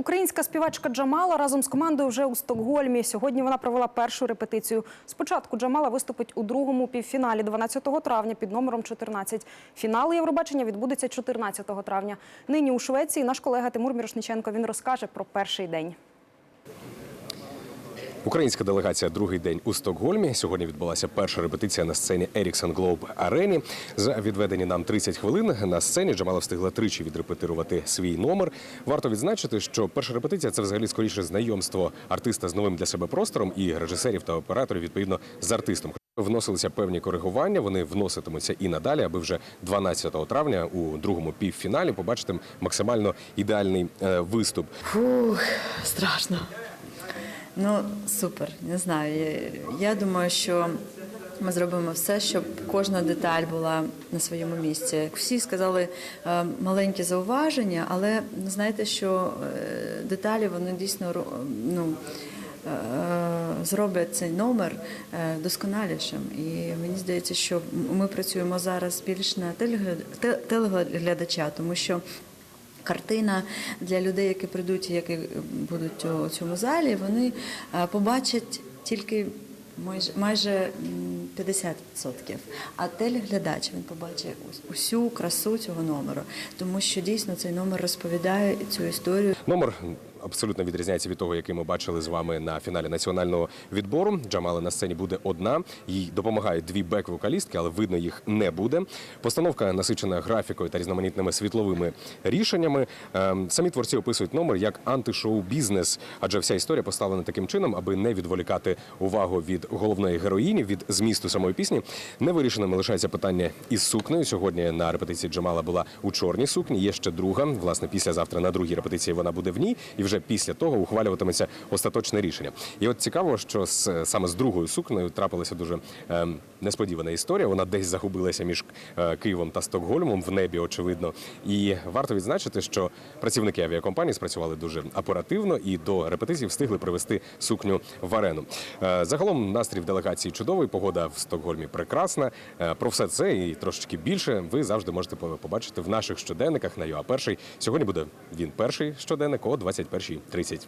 Українська співачка Джамала разом з командою вже у Стокгольмі. Сьогодні вона провела першу репетицію. Спочатку Джамала виступить у другому півфіналі 12 травня під номером 14. Фінал Євробачення відбудеться 14 травня. Нині у Швеції наш колега Тимур Мірошниченко він розкаже про перший день. Українська делегація другий день у Стокгольмі. Сьогодні відбулася перша репетиція на сцені Еріксон Глоб Арені. За відведені нам 30 хвилин на сцені Джамала встигла тричі відрепетирувати свій номер. Варто відзначити, що перша репетиція це взагалі скоріше знайомство артиста з новим для себе простором і режисерів та операторів відповідно з артистом. Вносилися певні коригування. Вони вноситимуться і надалі, аби вже 12 травня у другому півфіналі побачити максимально ідеальний е, виступ. Фух, страшно. Ну, супер, не знаю. Я- Я думаю, що ми зробимо все, щоб кожна деталь була на своєму місці. Всі сказали е, маленькі зауваження, але знаєте, що е, деталі вони дійсно ну, е, зроблять цей номер досконалішим. І мені здається, що ми працюємо зараз більш на телегляд- телеглядача, тому що Картина для людей, які прийдуть, які будуть у цьому залі, вони е, побачать тільки майже майже м, 50%. А телеглядач він побачить ус- усю красу цього номеру, тому що дійсно цей номер розповідає цю історію. Номер абсолютно відрізняється від того, який ми бачили з вами на фіналі національного відбору. Джамала на сцені буде одна. Їй допомагають дві бек-вокалістки, але видно їх не буде. Постановка насичена графікою та різноманітними світловими рішеннями. Ем, Самі творці описують номер як антишоу-бізнес, адже вся історія поставлена таким чином, аби не відволікати увагу від головної героїні, від змісту самої пісні. Невирішеними лишається питання із сукнею. Сьогодні на репетиції Джамала була у чорній сукні. Є ще друга. Власне, післязавтра на другій репетиції вона буде в ній, і вже після того ухвалюватиметься остаточне рішення. І от цікаво, що з, саме з другою сукнею трапилася дуже ем, несподівана історія. Вона десь загубилася між е, Києвом та Стокгольмом в небі, очевидно. І варто відзначити, що працівники авіакомпанії спрацювали дуже оперативно і до репетиції встигли привезти сукню в арену. Е, Загалом настрій в делегації чудовий. Погода в Стокгольмі прекрасна. Е, Про все це і трошечки більше ви завжди можете побачити в наших щоденниках на ЮА Перший. Сьогодні буде він перший щоденник о 21.30.